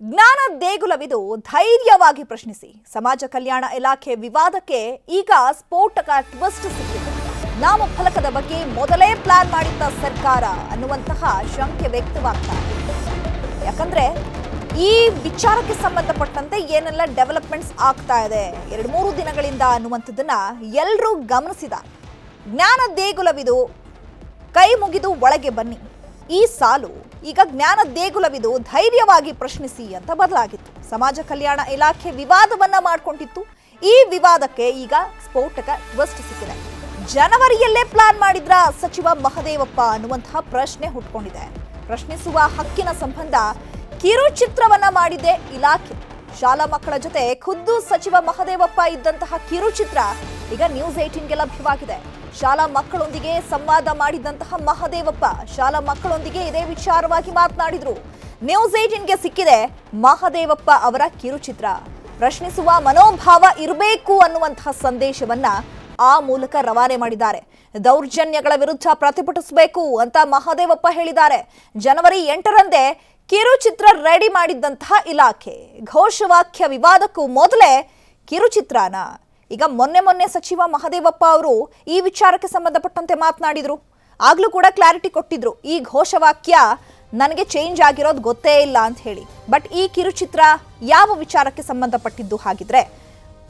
ಜ್ಞಾನ ದೇಗುಲವಿದು ಧೈರ್ಯವಾಗಿ ಪ್ರಶ್ನಿಸಿ. ಸಮಾಜ ಕಲ್ಯಾಣ ಇಲಾಖೆ ವಿವಾದಕ್ಕೆ ಈಗ ಸ್ಫೋಟಕ ಟ್ವಿಸ್ಟ್ ಸಿಕ್ಕಿದೆ. ನಾಮಫಲಕದ ಬಗ್ಗೆ ಮೊದಲೇ ಪ್ಲಾನ್ ಮಾಡಿದ್ದ ಸರ್ಕಾರ ಅನ್ನುವಂತಹ ಶಂಕೆ ವ್ಯಕ್ತವಾಗ್ತಾ ಯಾಕಂದ್ರೆ ಈ ವಿಚಾರಕ್ಕೆ ಸಂಬಂಧಪಟ್ಟಂತೆ ಏನೆಲ್ಲ ಡೆವಲಪ್ಮೆಂಟ್ಸ್ ಆಗ್ತಾ ಇದೆ, ಎರಡು ಮೂರು ದಿನಗಳಿಂದ ಅನ್ನುವಂಥದ್ದನ್ನ ಎಲ್ಲರೂ ಗಮನಿಸಿದ. ಜ್ಞಾನ ದೇಗುಲವಿದು ಕೈ ಮುಗಿದು ಒಳಗೆ ಬನ್ನಿ. ಈ ಸಾಲು ಈಗ ಜ್ಞಾನ ದೇಗುಲವಿದು ಧೈರ್ಯವಾಗಿ ಪ್ರಶ್ನಿಸಿ ಅಂತ ಬದಲಾಗಿತ್ತು. ಸಮಾಜ ಕಲ್ಯಾಣ ಇಲಾಖೆ ವಿವಾದವನ್ನ ಮಾಡಿಕೊಂಡಿತ್ತು. ಈ ವಿವಾದಕ್ಕೆ ಈಗ ಸ್ಫೋಟಕ ಟ್ವಿಸ್ಟ್ ಸಿಕ್ಕಿದೆ. ಜನವರಿಯಲ್ಲೇ ಪ್ಲಾನ್ ಮಾಡಿದ್ರ ಸಚಿವ ಮಹದೇವಪ್ಪ ಅನ್ನುವಂತಹ ಪ್ರಶ್ನೆ ಹುಟ್ಕೊಂಡಿದೆ. ಪ್ರಶ್ನಿಸುವ ಹಕ್ಕಿನ ಸಂಬಂಧ ಕಿರುಚಿತ್ರವನ್ನ ಮಾಡಿದೆ ಇಲಾಖೆ. ಶಾಲಾ ಮಕ್ಕಳ ಜೊತೆ ಖುದ್ದು ಸಚಿವ ಮಹದೇವಪ್ಪ ಇದ್ದಂತಹ ಕಿರುಚಿತ್ರ ಈಗ ನ್ಯೂಸ್ ಏಟೀನ್ಗೆ ಲಭ್ಯವಾಗಿದೆ. ಶಾಲಾ ಮಕ್ಕಳೊಂದಿಗೆ ಸಂವಾದ ಮಾಡಿದಂತಹ ಮಹದೇವಪ್ಪ ಶಾಲಾ ಮಕ್ಕಳೊಂದಿಗೆ ಇದೇ ವಿಚಾರವಾಗಿ ಮಾತನಾಡಿದ್ರು. ನ್ಯೂಸ್ ಏಟೀನ್ಗೆ ಸಿಕ್ಕಿದೆ ಮಹದೇವಪ್ಪ ಅವರ ಕಿರುಚಿತ್ರ. ಪ್ರಶ್ನಿಸುವ ಮನೋಭಾವ ಇರಬೇಕು ಅನ್ನುವಂತಹ ಸಂದೇಶವನ್ನ ಆ ಮೂಲಕ ರವಾನೆ ಮಾಡಿದ್ದಾರೆ. ದೌರ್ಜನ್ಯಗಳ ವಿರುದ್ಧ ಪ್ರತಿಭಟಿಸಬೇಕು ಅಂತ ಮಹದೇವಪ್ಪ ಹೇಳಿದ್ದಾರೆ. ಜನವರಿ ಎಂಟರಂದೇ ಕಿರುಚಿತ್ರ ರೆಡಿ ಮಾಡಿದ್ದಂತಹ ಇಲಾಖೆ. ಘೋಷವಾಕ್ಯ ವಿವಾದಕ್ಕೂ ಮೊದಲೇ ಕಿರುಚಿತ್ರನ. ಈಗ ಮೊನ್ನೆ ಮೊನ್ನೆ ಸಚಿವ ಮಹದೇವಪ್ಪ ಅವರು ಈ ವಿಚಾರಕ್ಕೆ ಸಂಬಂಧಪಟ್ಟಂತೆ ಮಾತನಾಡಿದ್ರು. ಆಗ್ಲೂ ಕೂಡ ಕ್ಲಾರಿಟಿ ಕೊಟ್ಟಿದ್ರು. ಈ ಘೋಷವಾಕ್ಯ ನನಗೆ ಚೇಂಜ್ ಆಗಿರೋದು ಗೊತ್ತೇ ಇಲ್ಲ ಅಂತ ಹೇಳಿ. ಬಟ್ ಈ ಕಿರುಚಿತ್ರ ಯಾವ ವಿಚಾರಕ್ಕೆ ಸಂಬಂಧಪಟ್ಟಿದ್ದು ಹಾಗಿದ್ರೆ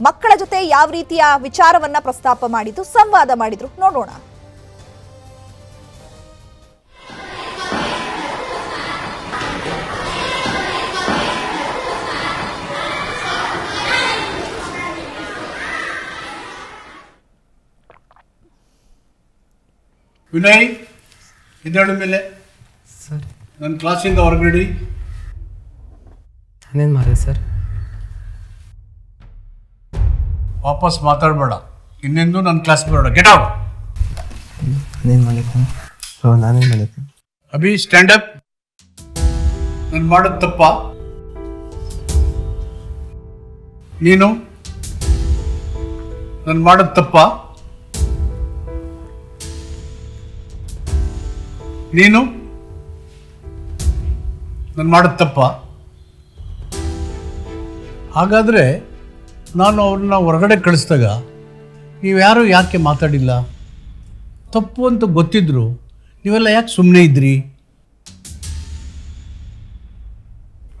ಮಕ್ಕಳ ಜೊತೆ ಯಾವ ರೀತಿಯ ವಿಚಾರವನ್ನ ಪ್ರಸ್ತಾಪ ಮಾಡಿದ್ದು, ಸಂವಾದ ಮಾಡಿದ್ರು ನೋಡೋಣ. ವಿನಯ್ ಎದ್ದೇಳು ಮೇಲೆ. ಸರ್. ನನ್ನ ಕ್ಲಾಸಿಂದ ಹೊರಗಡೆ. ನಾನೇನು ಮಾಡಿದೆ ಸರ್? ವಾಪಸ್ ಮಾತಾಡಬೇಡ. ಇನ್ನೆಂದು ನನ್ನ ಕ್ಲಾಸ್ ಬರೋಣ ಗೆಟ್ ಔಟ್ ನಾನೇನು ಮಾಡಿದ್ದೆ? ಸೊ ನಾನೇನು ಮಾಡಿದ್ದೆ? ಅಭಿ ಸ್ಟ್ಯಾಂಡ್ ಅಪ್ ನಾನು ಮಾಡೋದು ತಪ್ಪ? ನೀನು? ನಾನು ಮಾಡೋದು ತಪ್ಪ? ನೀನು? ನಾನು ಮಾಡೋದು ತಪ್ಪ. ಹಾಗಾದರೆ ನಾನು ಅವ್ರನ್ನ ಹೊರಗಡೆ ಕಳಿಸಿದಾಗ ನೀವ್ಯಾರು ಯಾಕೆ ಮಾತಾಡಿಲ್ಲ? ತಪ್ಪು ಅಂತ ಗೊತ್ತಿದ್ರು, ನೀವೆಲ್ಲ ಯಾಕೆ ಸುಮ್ಮನೆ ಇದ್ರಿ?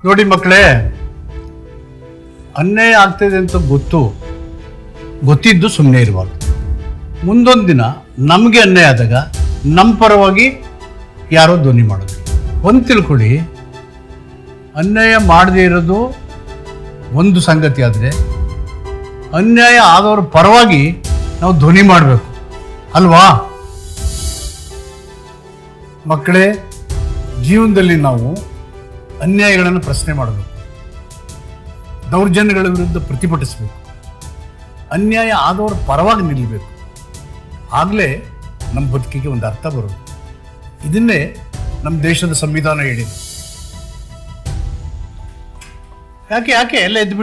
ನೋಡಿ ಮಕ್ಕಳೇ ಅನ್ಯಾಯ ಆಗ್ತಿದೆ ಅಂತ ಗೊತ್ತು, ಗೊತ್ತಿದ್ದು ಸುಮ್ಮನೆ ಇರಬಾರ್ದು. ಮುಂದೊಂದು ದಿನ ನಮಗೆ ಅನ್ಯಾಯ ಆದಾಗ ನಮ್ಮ ಪರವಾಗಿ ಯಾರೋ ಧ್ವನಿ ಮಾಡೋದು. ಒಂದು ತಿಳ್ಕೊಳ್ಳಿ. ಅನ್ಯಾಯ ಮಾಡದೇ ಇರೋದು ಒಂದು ಸಂಗತಿ ಆದರೆ, ಅನ್ಯಾಯ ಆದವ್ರ ಪರವಾಗಿ ನಾವು ಧ್ವನಿ ಮಾಡಬೇಕು. ಅಲ್ವಾ? ಮಕ್ಕಳೇ, ಜೀವನದಲ್ಲಿ ನಾವು ಅನ್ಯಾಯಗಳನ್ನು ಪ್ರಶ್ನೆ ಮಾಡಬೇಕು ದೌರ್ಜನ್ಯಗಳ ವಿರುದ್ಧ ಪ್ರತಿಭಟಿಸಬೇಕು. ಅನ್ಯಾಯ ಆದವರ ಪರವಾಗಿ ನಿಲ್ಲಬೇಕು ಆಗಲೇ ನಮ್ಮ ಬದುಕಿಗೆ ಒಂದು ಅರ್ಥ ಬರೋದು ಇದನ್ನೇ ನಮ್ಮ ದೇಶದ ಸಂವಿಧಾನ ಹೇಳಿದೆ. ಯಾಕೆ ಯಾಕೆ ಎಲ್ಲ ಎದ್ದು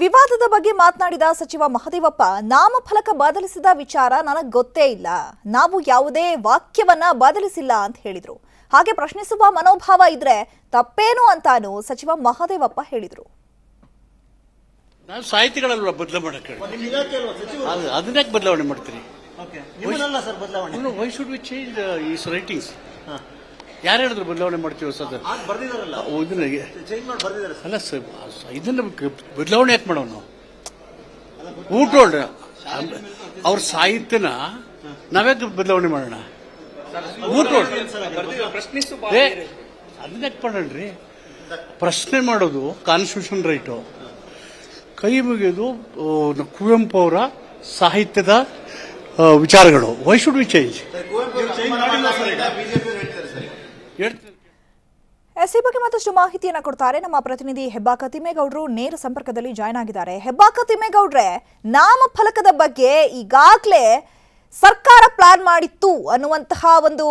ವಿವಾದದ ಬಗ್ಗೆ ಮಾತನಾಡಿದ ಸಚಿವ ಮಹದೇವಪ್ಪ ನಾಮಫಲಕ ಬದಲಿಸಿದ ವಿಚಾರ ನನಗೆ ಗೊತ್ತೇ ಇಲ್ಲ. ನಾವು ಯಾವುದೇ ವಾಕ್ಯವನ್ನ ಬದಲಿಸಿಲ್ಲ ಅಂತ ಹೇಳಿದ್ರು. ಹಾಗೆ ಪ್ರಶ್ನಿಸುವ ಮನೋಭಾವ ಇದ್ರೆ ತಪ್ಪೇನು ಅಂತಾನು ಸಚಿವ ಮಹದೇವಪ್ಪ ಹೇಳಿದ್ರು. ನಾವು ಸಾಹಿತಿಗಳಲ್ವ ಬದಲಾವಣೆ ಬದಲಾವಣೆ ಮಾಡ್ತೀರಿ? ನಿಮ್ಮನ್ನಲ್ಲ ಸರ್ ಬದಲಾವಣೆ. Why should we change is writings ಯಾರು ಹೇಳಿದ್ರು ಬದಲಾವಣೆ ಮಾಡ್ತೀವಿ ಸರ್ ಇದನ್ನ ಅಲ್ಲ ಸರ್ ಇದನ್ನ ಬದಲಾವಣೆ ಯಾಕೆ ಮಾಡೋಣ ನಾವು ಊಟೋಲ್ಡ್ ಅವ್ರ ಸಾಹಿತ್ಯನ ನಾವ್ಯಾಕೆ ಬದಲಾವಣೆ ಮಾಡೋಣ? ಊಟೋಲ್ಡ್ ಏ ಅದನ್ನ ಯಾಕೆ ಮಾಡೋಣ್ರಿ? ಪ್ರಶ್ನೆ ಮಾಡೋದು ಕಾನ್ಸ್ಟಿಟ್ಯೂಷನ್ ರೈಟು ಕೈ ಮುಗಿಯೋದು ಕುವೆಂಪು ಅವರ ಸಾಹಿತ್ಯದ ವಿಚಾರಗಳು. Why should we change change ಮಾಡಿಲ್ಲ ಸರ್ ಈಗ ಬಿಜೆಪಿ ಹೇಳ್ತಾರೆ ಸರ್ ಹೇಳ್ತೀನಿ ಎಸ್ ಬಗ್ಗೆ ಮತ್ತಷ್ಟು ಮಾಹಿತಿಯನ್ನ ಕೊಡ್ತಾರೆ ನಮ್ಮ ಪ್ರತಿನಿಧಿ ಹೆಬ್ಬಾಕ ತಿಮ್ಮೇಗೌಡರು ನೇರ ಸಂಪರ್ಕದಲ್ಲಿ ಜಾಯ್ನ್ ಆಗಿದ್ದಾರೆ. ಹೆಬ್ಬಾಕ ತಿಮ್ಮೇಗೌಡ್ರೆ, ನಾಮಫಲಕದ ಬಗ್ಗೆ ಈಗಾಗಲೇ ಸರ್ಕಾರ ಪ್ಲಾನ್ ಮಾಡಿತ್ತು ಅನ್ನುವಂತಹ ಒಂದು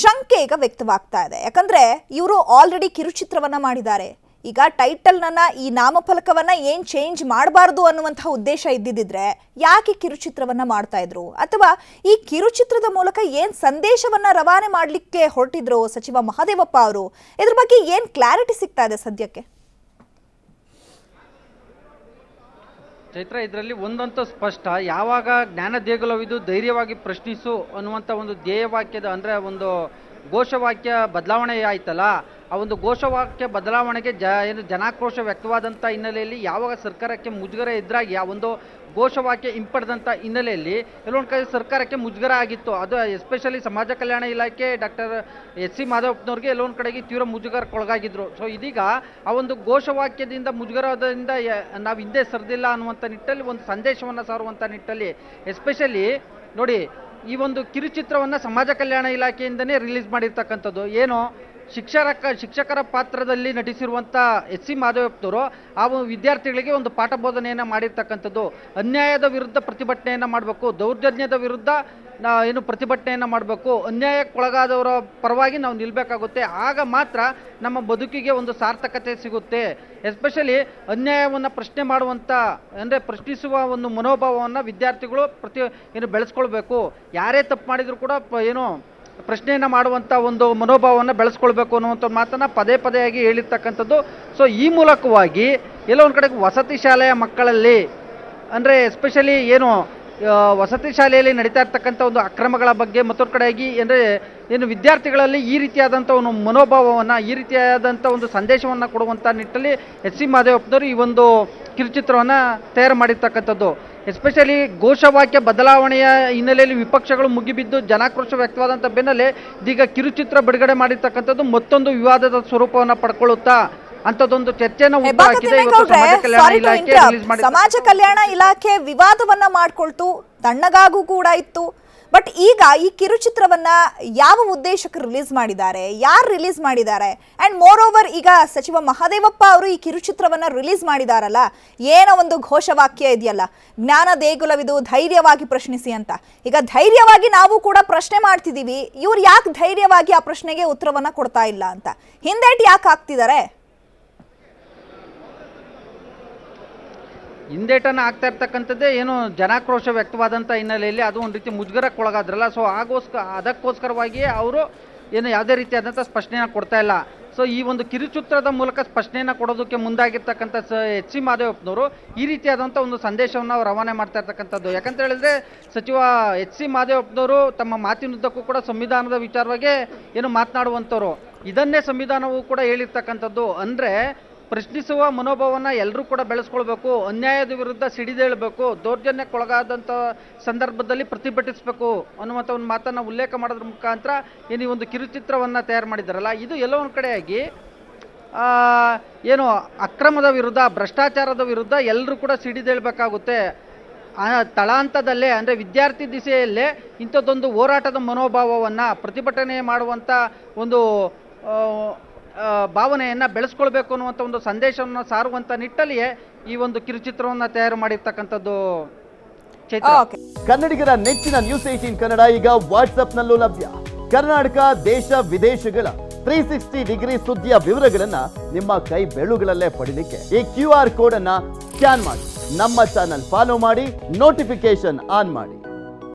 ಶಂಕೆ ಈಗ ವ್ಯಕ್ತವಾಗ್ತಾ ಇದೆ. ಯಾಕಂದ್ರೆ ಇವರು ಆಲ್ರೆಡಿ ಕಿರುಚಿತ್ರವನ್ನ ಮಾಡಿದ್ದಾರೆ. ಈಗ ಟೈಟಲ್ನನ್ನ ಈ ನಾಮಫಲಕವನ್ನ ಏನ್ ಚೇಂಜ್ ಮಾಡಬಾರ್ದು ಅನ್ನುವಂತಹ ಉದ್ದೇಶ ಇದ್ದಿದ್ರೆ ಯಾಕೆ ಕಿರುಚಿತ್ರವನ್ನ ಮಾಡ್ತಾ ಇದ್ರು? ಅಥವಾ ಈ ಕಿರುಚಿತ್ರದ ಮೂಲಕ ಏನ್ ಸಂದೇಶವನ್ನ ರವಾನೆ ಮಾಡ್ಲಿಕ್ಕೆ ಹೊರಟಿದ್ರು ಸಚಿವ ಮಹಾದೇವಪ್ಪ ಅವರು? ಇದ್ರ ಬಗ್ಗೆ ಏನ್ ಕ್ಲಾರಿಟಿ ಸಿಗ್ತಾ ಇದೆ ಸದ್ಯಕ್ಕೆ? ಚೈತ್ರ, ಇದರಲ್ಲಿ ಒಂದಂತೂ ಸ್ಪಷ್ಟ. ಯಾವಾಗ ಜ್ಞಾನ ದೇಗುಲವಿದು ಧೈರ್ಯವಾಗಿ ಪ್ರಶ್ನಿಸು ಅನ್ನುವಂಥ ಒಂದು ಧ್ಯೇಯವಾಕ್ಯದ ಅಂದರೆ ಒಂದು ಘೋಷವಾಕ್ಯ ಬದಲಾವಣೆ ಆಯ್ತಲ್ಲ ಆ ಒಂದು ಘೋಷವಾಕ್ಯ ಬದಲಾವಣೆಗೆ ಜ, ಏನು ಜನಾಕ್ರೋಶ ವ್ಯಕ್ತವಾದಂಥ ಹಿನ್ನೆಲೆಯಲ್ಲಿ ಯಾವಾಗ ಸರ್ಕಾರಕ್ಕೆ ಮುಜುಗರ ಎದುರಾಗಿ ಆ ಒಂದು ಘೋಷವಾಕ್ಯ ಹಿಂಪಡೆದಂಥ ಹಿನ್ನೆಲೆಯಲ್ಲಿ ಕೆಲವೊಂದು ಕಡೆ ಸರ್ಕಾರಕ್ಕೆ ಮುಜುಗರ ಆಗಿತ್ತು. ಅದು ಎಸ್ಪೆಷಲಿ ಸಮಾಜ ಕಲ್ಯಾಣ ಇಲಾಖೆ, ಡಾಕ್ಟರ್ ಎಸ್ ಸಿ ಮಾಧವಪ್ಪನವ್ರಿಗೆ ಎಲ್ಲೊಂದು ಕಡೆಗೆ ತೀವ್ರ ಮುಜುಗರಕ್ಕೊಳಗಾಗಿದ್ದರು ಸೊ ಇದೀಗ ಆ ಒಂದು ಘೋಷವಾಕ್ಯದಿಂದ ಮುಜುಗರದಿಂದ ನಾವು ಹಿಂದೆ ಸರಿದಿಲ್ಲ ಅನ್ನುವಂಥ ನಿಟ್ಟಲ್ಲಿ ಒಂದು ಸಂದೇಶವನ್ನು ಸಾರುವಂಥ ನಿಟ್ಟಲ್ಲಿ ಎಸ್ಪೆಷಲಿ ನೋಡಿ, ಈ ಒಂದು ಕಿರುಚಿತ್ರವನ್ನು ಸಮಾಜ ಕಲ್ಯಾಣ ಇಲಾಖೆಯಿಂದನೇ ರಿಲೀಸ್ ಮಾಡಿರ್ತಕ್ಕಂಥದ್ದು. ಏನು? ಶಿಕ್ಷಕ ಶಿಕ್ಷಕರ ಪಾತ್ರದಲ್ಲಿ ನಟಿಸಿರುವಂಥ ಎಸ್ ಸಿ ಮಾಧವಪ್ಪನವರು ಆ ವಿದ್ಯಾರ್ಥಿಗಳಿಗೆ ಒಂದು ಪಾಠ ಬೋಧನೆಯನ್ನು ಮಾಡಿರ್ತಕ್ಕಂಥದ್ದು. ಅನ್ಯಾಯದ ವಿರುದ್ಧ ಪ್ರತಿಭಟನೆಯನ್ನು ಮಾಡಬೇಕು, ದೌರ್ಜನ್ಯದ ವಿರುದ್ಧ ಏನು ಪ್ರತಿಭಟನೆಯನ್ನು ಮಾಡಬೇಕು, ಅನ್ಯಾಯಕ್ಕೊಳಗಾದವರ ಪರವಾಗಿ ನಾವು ನಿಲ್ಲಬೇಕಾಗುತ್ತೆ ಆಗ ಮಾತ್ರ ನಮ್ಮ ಬದುಕಿಗೆ ಒಂದು ಸಾರ್ಥಕತೆ ಸಿಗುತ್ತೆ. ಎಸ್ಪೆಷಲಿ ಅನ್ಯಾಯವನ್ನು ಪ್ರಶ್ನೆ ಮಾಡುವಂಥ ಅಂದರೆ ಪ್ರಶ್ನಿಸುವ ಒಂದು ಮನೋಭಾವವನ್ನು ವಿದ್ಯಾರ್ಥಿಗಳು ಪ್ರತಿ ಏನು ಬೆಳೆಸ್ಕೊಳ್ಬೇಕು. ಯಾರೇ ತಪ್ಪು ಮಾಡಿದರೂ ಕೂಡ ಏನು ಪ್ರಶ್ನೆಯನ್ನು ಮಾಡುವಂಥ ಒಂದು ಮನೋಭಾವವನ್ನು ಬೆಳೆಸ್ಕೊಳ್ಬೇಕು ಅನ್ನುವಂಥ ಮಾತನ್ನು ಪದೇ ಪದೇಯಾಗಿ ಹೇಳಿರ್ತಕ್ಕಂಥದ್ದು. ಸೊ ಈ ಮೂಲಕವಾಗಿ ಎಲ್ಲ ಒಂದು ಕಡೆಗೆ ವಸತಿ ಶಾಲೆಯ ಮಕ್ಕಳಲ್ಲಿ, ಅಂದರೆ ಎಸ್ಪೆಷಲಿ ಏನು ವಸತಿ ಶಾಲೆಯಲ್ಲಿ ನಡೀತಾ ಇರ್ತಕ್ಕಂಥ ಒಂದು ಅಕ್ರಮಗಳ ಬಗ್ಗೆ ಮತ್ತೊಂದು ಕಡೆಯಾಗಿ, ಅಂದರೆ ಏನು ವಿದ್ಯಾರ್ಥಿಗಳಲ್ಲಿ ಈ ರೀತಿಯಾದಂಥ ಒಂದು ಮನೋಭಾವವನ್ನು, ಈ ರೀತಿಯಾದಂಥ ಒಂದು ಸಂದೇಶವನ್ನು ಕೊಡುವಂಥ ನಿಟ್ಟಲ್ಲಿ ಎಸ್ ಸಿ ಮಾದೇವಪ್ಪನವರು ಈ ಒಂದು ಕಿರುಚಿತ್ರವನ್ನು ತಯಾರು ಮಾಡಿರ್ತಕ್ಕಂಥದ್ದು. ಎಸ್ಪೆಷಲಿ ಘೋಷವಾಕ್ಯ ಬದಲಾವಣೆಯ ಹಿನ್ನೆಲೆಯಲ್ಲಿ ವಿಪಕ್ಷಗಳು ಮುಗಿಬಿದ್ದು ಜನಾಕ್ರೋಶ ವ್ಯಕ್ತವಾದಂಥ ಬೆನ್ನಲ್ಲೇ ಇದೀಗ ಕಿರುಚಿತ್ರ ಬಿಡುಗಡೆ ಮಾಡಿರ್ತಕ್ಕಂಥದ್ದು ಮತ್ತೊಂದು ವಿವಾದದ ಸ್ವರೂಪವನ್ನು ಪಡ್ಕೊಳ್ಳುತ್ತಾ ಅಂತದೊಂದು ಚರ್ಚೆಯನ್ನು ಸಮಾಜ ಕಲ್ಯಾಣ ಇಲಾಖೆ ವಿವಾದವನ್ನ ಮಾಡ್ಕೊಳ್ತು ತಣ್ಣಗಾಗೂ ಕೂಡ ಇತ್ತು. ಬಟ್ ಈಗ ಈ ಕಿರುಚಿತ್ರವನ್ನ ಯಾವ ಉದ್ದೇಶಕ್ಕೆ ರಿಲೀಸ್ ಮಾಡಿದ್ದಾರೆ? ಯಾರು ರಿಲೀಸ್ ಮಾಡಿದ್ದಾರೆ? ಅಂಡ್ ಮೋರ್ ಓವರ್ ಈಗ ಸಚಿವ ಮಹಾದೇವಪ್ಪ ಅವರು ಈ ಕಿರುಚಿತ್ರವನ್ನ ರಿಲೀಸ್ ಮಾಡಿದಾರಲ್ಲ, ಏನೋ ಒಂದು ಘೋಷವಾಕ್ಯ ಇದೆಯಲ್ಲ, ಜ್ಞಾನ ದೇಗುಲವಿದು ಧೈರ್ಯವಾಗಿ ಪ್ರಶ್ನಿಸಿ ಅಂತ. ಈಗ ಧೈರ್ಯವಾಗಿ ನಾವು ಕೂಡ ಪ್ರಶ್ನೆ ಮಾಡ್ತಿದ್ದೀವಿ, ಇವ್ರು ಯಾಕೆ ಧೈರ್ಯವಾಗಿ ಆ ಪ್ರಶ್ನೆಗೆ ಉತ್ತರವನ್ನ ಕೊಡ್ತಾ ಇಲ್ಲ ಅಂತ. ಹಿಂದೇಟ್ ಯಾಕೆ ಆಗ್ತಿದ್ದಾರೆ ಹಿಂದೇಟನ್ನು ಆಗ್ತಾ ಇರ್ತಕ್ಕಂಥದ್ದೇ ಏನು ಜನಾಕ್ರೋಶ ವ್ಯಕ್ತವಾದಂಥ ಹಿನ್ನೆಲೆಯಲ್ಲಿ ಅದು ಒಂದು ರೀತಿ ಮುಜುಗರಕ್ಕೊಳಗಾದ್ರಲ್ಲ ಸೊ ಆಗೋಸ್ಕರ ಅದಕ್ಕೋಸ್ಕರವಾಗಿಯೇ ಅವರು ಏನು ಯಾವುದೇ ರೀತಿಯಾದಂಥ ಸ್ಪಷ್ಟನೆಯನ್ನು ಕೊಡ್ತಾ ಇಲ್ಲ. ಸೊ ಈ ಒಂದು ಕಿರುಚಿತ್ರದ ಮೂಲಕ ಸ್ಪಷ್ಟನೆಯನ್ನು ಕೊಡೋದಕ್ಕೆ ಮುಂದಾಗಿರ್ತಕ್ಕಂಥ ಸ, ಎಚ್ ಸಿ ಮಾದೇವಪ್ಪನವರು ಈ ರೀತಿಯಾದಂಥ ಒಂದು ಸಂದೇಶವನ್ನು ರವಾನೆ ಮಾಡ್ತಾ ಇರ್ತಕ್ಕಂಥದ್ದು. ಯಾಕಂತ ಹೇಳಿದ್ರೆ ಸಚಿವ ಎಚ್ ಸಿ ಮಾದೇವಪ್ಪನವರು ತಮ್ಮ ಮಾತಿನುದ್ದಕ್ಕೂ ಕೂಡ ಸಂವಿಧಾನದ ವಿಚಾರವಾಗಿ ಏನು ಮಾತನಾಡುವಂಥವ್ರು. ಇದನ್ನೇ ಸಂವಿಧಾನವು ಕೂಡ ಹೇಳಿರ್ತಕ್ಕಂಥದ್ದು. ಅಂದರೆ ಪ್ರಶ್ನಿಸುವ ಮನೋಭಾವವನ್ನು ಎಲ್ಲರೂ ಕೂಡ ಬೆಳೆಸ್ಕೊಳ್ಬೇಕು, ಅನ್ಯಾಯದ ವಿರುದ್ಧ ಸಿಡಿದೇಳಬೇಕು ದೌರ್ಜನ್ಯಕ್ಕೊಳಗಾದಂಥ ಸಂದರ್ಭದಲ್ಲಿ ಪ್ರತಿಭಟಿಸಬೇಕು ಅನ್ನುವಂಥ ಒಂದು ಮಾತನ್ನು ಉಲ್ಲೇಖ ಮಾಡೋದ್ರ ಮುಖಾಂತರ ಏನು ಈ ಒಂದು ಕಿರುಚಿತ್ರವನ್ನು ತಯಾರು ಮಾಡಿದಾರಲ್ಲ, ಇದು ಎಲ್ಲೋ ಒಂದು ಕಡೆಯಾಗಿ ಏನು ಅಕ್ರಮದ ವಿರುದ್ಧ, ಭ್ರಷ್ಟಾಚಾರದ ವಿರುದ್ಧ ಎಲ್ಲರೂ ಕೂಡ ಸಿಡಿದೇಳಬೇಕಾಗುತ್ತೆ ತಳಾಂತದಲ್ಲೇ, ಅಂದರೆ ವಿದ್ಯಾರ್ಥಿ ದಿಸೆಯಲ್ಲೇ ಇಂಥದ್ದೊಂದು ಹೋರಾಟದ ಮನೋಭಾವವನ್ನು ಪ್ರತಿಭಟನೆ ಮಾಡುವಂಥ ಒಂದು ಭಾವನೆಯನ್ನು ಬೆಳೆಸ್ಕೊಳ್ಬೇಕು ಅನ್ನುವಂಥ ಒಂದು ಸಂದೇಶವನ್ನು ಸಾರುವಂಥ ನಿಟ್ಟಲ್ಲಿಯೇ ಈ ಒಂದು ಕಿರುಚಿತ್ರವನ್ನು ತಯಾರು ಮಾಡಿರ್ತಕ್ಕಂಥದ್ದು ಚೈತ್ರ. ಓಕೆ ಕನ್ನಡಿಗರ ನೆಚ್ಚಿನ ನ್ಯೂಸ್ ಏಟೀನ್ ಕನ್ನಡ ಈಗ ವಾಟ್ಸ್ಆಪ್ನಲ್ಲೂ ಲಭ್ಯ. ಕರ್ನಾಟಕ ದೇಶ ವಿದೇಶಗಳ ತ್ರೀ ಸಿಕ್ಸ್ಟಿ ಡಿಗ್ರಿ ಸುದ್ದಿಯ ವಿವರಗಳನ್ನ ನಿಮ್ಮ ಕೈ ಬೆಳುಗಳಲ್ಲೇ ಪಡೀಲಿಕ್ಕೆ ಈ ಕ್ಯೂ ಆರ್ ಕೋಡ್ ಅನ್ನ ಸ್ಕ್ಯಾನ್ ಮಾಡಿ. ನಮ್ಮ ಚಾನಲ್ ಫಾಲೋ ಮಾಡಿ ನೋಟಿಫಿಕೇಶನ್ ಆನ್ ಮಾಡಿ.